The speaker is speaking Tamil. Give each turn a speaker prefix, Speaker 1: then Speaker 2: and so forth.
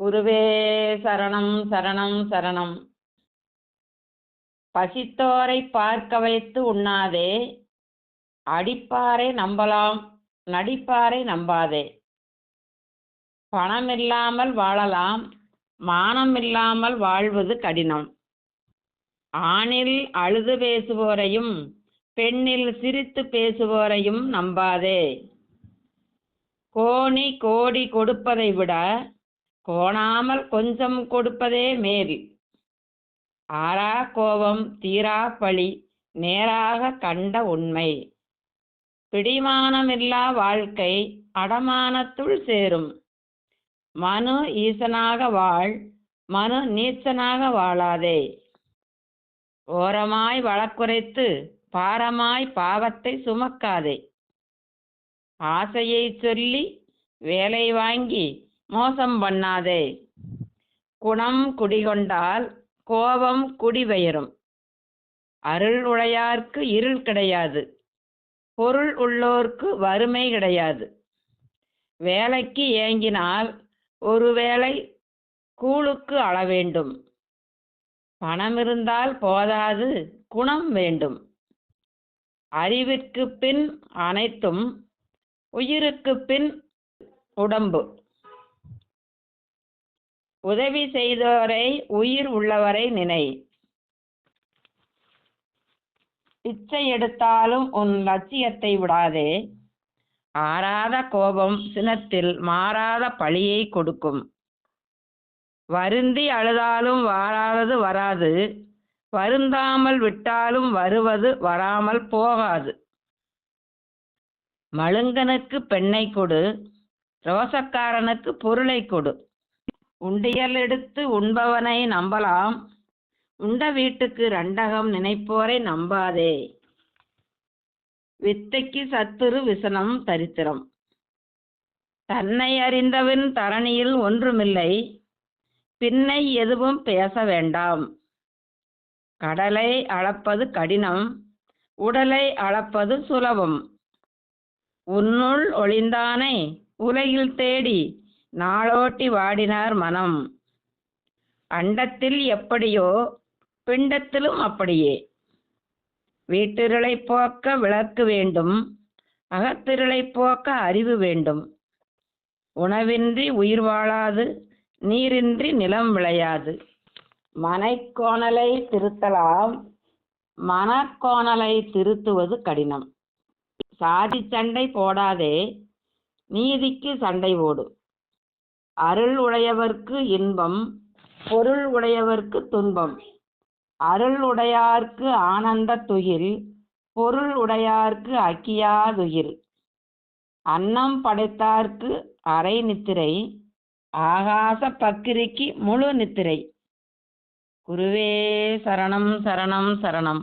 Speaker 1: குருவே சரணம் சரணம் சரணம். பசித்தோரை பார்க்க வைத்து உண்ணாதே அடிப்பாரை நம்பலாம் நடிப்பாரை நம்பாதே. பணமில்லாமல் வாழலாம் மானம் இல்லாமல் வாழ்வது கடினம். ஆணில் அழுது பேசுவோரையும் பெண்ணில் சிரித்து பேசுவோரையும் நம்பாதே. கோணி கோடி கொடுப்பதை விட கோணாமல் கொஞ்சம் கொடுப்பதே மேல். ஆறா கோபம் தீரா பழி நேராக கண்ட உண்மை. பிடிமானமில்லா வாழ்க்கை அடமானத்துள் சேரும். மனு ஈசனாக வாழ் மனு நீச்சனாக வாழாதே. ஓரமாய் வழக்குரைத்து பாரமாய் பாவத்தை சுமக்காதே. ஆசையை சொல்லி வேலை வாங்கி மோசம் பண்ணாதே. குணம் குடிகொண்டால் கோபம் குடிபெயரும். அருள் உடையார்க்கு இருள் கிடையாது. பொருள் உள்ளோர்க்கு வறுமை கிடையாது. வேலைக்கு ஏங்கினால் ஒருவேளை கூழுக்கு அள வேண்டும் பணம் இருந்தால் போதாது குணம் வேண்டும். அறிவிற்கு பின் அனைத்தும் உயிருக்கு பின் உடம்பு. உதவி செய்தோரை உயிர் உள்ளவரை நினை. பிச்சை எடுத்தாலும் உன் லட்சியத்தை விடாதே. ஆறாத கோபம் சினத்தில் மாறாத பழியை கொடுக்கும். வருந்தி அழுதாலும் வாராதது வராது. வருந்தாமல் விட்டாலும் வருவது வராமல் போகாது. மழுங்கனுக்கு பெண்ணை கொடு. ரோசக்காரனுக்கு பொருளை கொடு. உண்டியல் எடுத்து உண்பவனை நம்பலாம். உண்ட வீட்டுக்கு ரண்டகம் நினைப்போரை நம்பாதே. வித்தைக்கு சத்துரு விசனம் தரித்திரம். தன்னை அறிந்தவன் தரணியில் ஒன்றுமில்லை. பின்னை எதுவும் பேச வேண்டாம். கடலை அளப்பது கடினம். உடலை அளப்பது சுலபம். உன்னுள் ஒளிந்தானை. உலகில் தேடி நாளோட்டி வாடினார் மனம். அண்டத்தில் எப்படியோ பிண்டத்திலும் அப்படியே. வீட்டிருளை போக்க விளக்கு வேண்டும் அகத்திருளை போக்க அறிவு வேண்டும். உணவின்றி உயிர் வாழாது நீரின்றி நிலம் விளையாது. மனைக்கோணலை திருத்தலாம் மனக்கோணலை திருத்துவது கடினம். சாதி சண்டை போடாதே நீதிக்கு சண்டை ஓடும். அருள் உடையவர்க்கு இன்பம் பொருள் உடையவர்க்கு துன்பம். அருள் உடையார்க்கு ஆனந்த துயில் பொருள் உடையார்க்கு அக்கியாதுயில் அன்னம் படைத்தார்க்கு அரை நித்திரை ஆகாச பக்கிரிக்கு முழு நித்திரை. குருவே சரணம் சரணம் சரணம்.